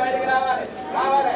బయటికి రావాలి. రావాలి.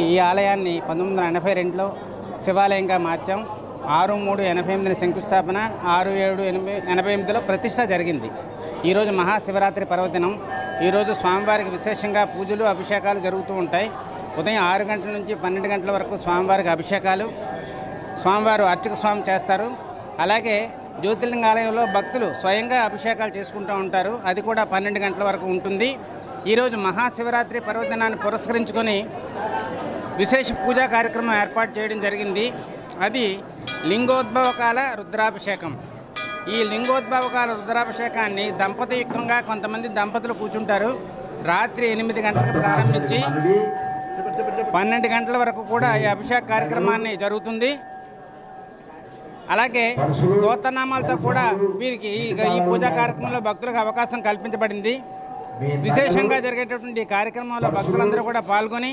ఈ ఆలయాన్ని పంతొమ్మిది వందల ఎనభై రెండులో శివాలయంగా మార్చాం. ఆరు మూడు ఎనభై ఎనిమిదిన శంకుస్థాపన ఆరు ఏడు ఎనభై ఎనభై ఎనిమిదిలో ప్రతిష్ట జరిగింది. ఈరోజు మహాశివరాత్రి పర్వదినం. ఈరోజు స్వామివారికి విశేషంగా పూజలు అభిషేకాలు జరుగుతూ ఉంటాయి. ఉదయం ఆరు గంటల నుంచి పన్నెండు గంటల వరకు స్వామివారికి అభిషేకాలు స్వామివారు అర్చక స్వామి చేస్తారు. అలాగే జ్యోతిర్లింగ ఆలయంలో భక్తులు స్వయంగా అభిషేకాలు చేసుకుంటూ ఉంటారు. అది కూడా పన్నెండు గంటల వరకు ఉంటుంది. ఈరోజు మహాశివరాత్రి పర్వదినాన్ని పురస్కరించుకొని విశేష పూజా కార్యక్రమం ఏర్పాటు చేయడం జరిగింది. అది లింగోద్భవకాల రుద్రాభిషేకం. ఈ లింగోద్భవకాల రుద్రాభిషేకాన్ని దంపతియుక్తంగా కొంతమంది దంపతులు కూర్చుంటారు. రాత్రి ఎనిమిది గంటలకు ప్రారంభించి పన్నెండు గంటల వరకు కూడా ఈ అభిషేక కార్యక్రమాన్ని జరుగుతుంది. అలాగే గోతనామాలతో కూడా వీరికి ఈ ఈ పూజా కార్యక్రమంలో భక్తులకు అవకాశం కల్పించబడింది. విశేషంగా జరిగేటటువంటి ఈ కార్యక్రమంలో భక్తులందరూ కూడా పాల్గొని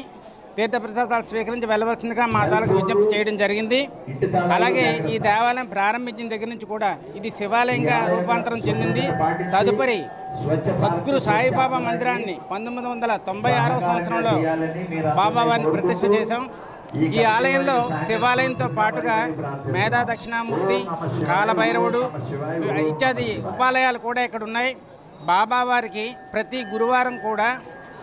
తీర్థప్రసాదాలు స్వీకరించి వెళ్ళవలసిందిగా మా తాలకు విజ్ఞప్తి చేయడం జరిగింది. అలాగే ఈ దేవాలయం ప్రారంభించిన దగ్గర నుంచి కూడా ఇది శివాలయంగా రూపాంతరం చెందింది. తదుపరి సద్గురు సాయిబాబా మందిరాన్ని పంతొమ్మిది వందల తొంభై ఆరవ సంవత్సరంలో బాబావారిని ప్రతిష్ఠ చేశాం. ఈ ఆలయంలో శివాలయంతో పాటుగా మేధా దక్షిణామూర్తి కాలభైరవుడు ఇత్యాది ఉపాలయాలు కూడా ఇక్కడ ఉన్నాయి. బాబావారికి ప్రతి గురువారం కూడా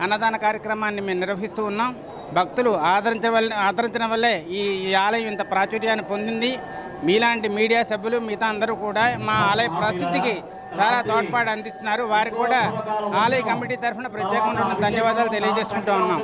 అన్నదాన కార్యక్రమాన్ని మేము నిర్వహిస్తూ ఉన్నాం. భక్తులు ఆదరించడం వల్ల ఆదరించడం వల్లే ఈ ఈ ఆలయం ఇంత ప్రాచుర్యాన్ని పొందింది. మీలాంటి మీడియా సభ్యులు మిగతా అందరూ కూడా మా ఆలయ ప్రసిద్ధికి చాలా తోడ్పాటు అందిస్తున్నారు. వారికి కూడా ఆలయ కమిటీ తరఫున ప్రత్యేకమైన ధన్యవాదాలు తెలియజేసుకుంటూ ఉన్నాం.